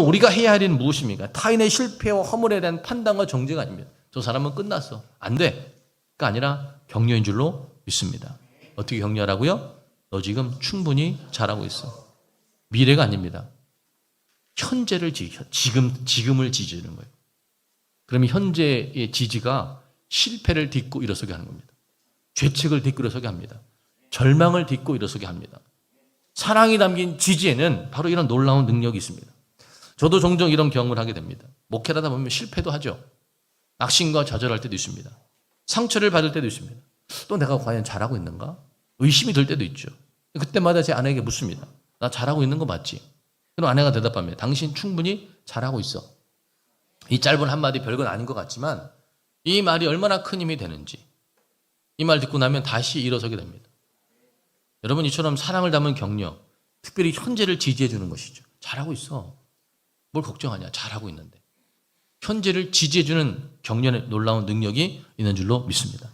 우리가 해야 할 일은 무엇입니까? 타인의 실패와 허물에 대한 판단과 정죄가 아닙니다. 저 사람은 끝났어. 안 돼. 가 아니라 격려인 줄로 믿습니다. 어떻게 격려하라고요? 너 지금 충분히 잘하고 있어. 미래가 아닙니다. 현재를 지, 지금, 지금을 지지는 거예요. 그러면 현재의 지지가 실패를 딛고 일어서게 하는 겁니다. 죄책을 딛고 일어서게 합니다. 절망을 딛고 일어서게 합니다. 사랑이 담긴 지지에는 바로 이런 놀라운 능력이 있습니다. 저도 종종 이런 경험을 하게 됩니다. 목회를 하다 보면 실패도 하죠. 낙심과 좌절할 때도 있습니다. 상처를 받을 때도 있습니다. 또 내가 과연 잘하고 있는가? 의심이 들 때도 있죠. 그때마다 제 아내에게 묻습니다. 나 잘하고 있는 거 맞지? 그럼 아내가 대답합니다. 당신 충분히 잘하고 있어. 이 짧은 한마디 별건 아닌 것 같지만 이 말이 얼마나 큰 힘이 되는지 이 말 듣고 나면 다시 일어서게 됩니다. 여러분 이처럼 사랑을 담은 격려, 특별히 현재를 지지해 주는 것이죠. 잘하고 있어. 뭘 걱정하냐? 잘하고 있는데. 현재를 지지해 주는 격려의 놀라운 능력이 있는 줄로 믿습니다.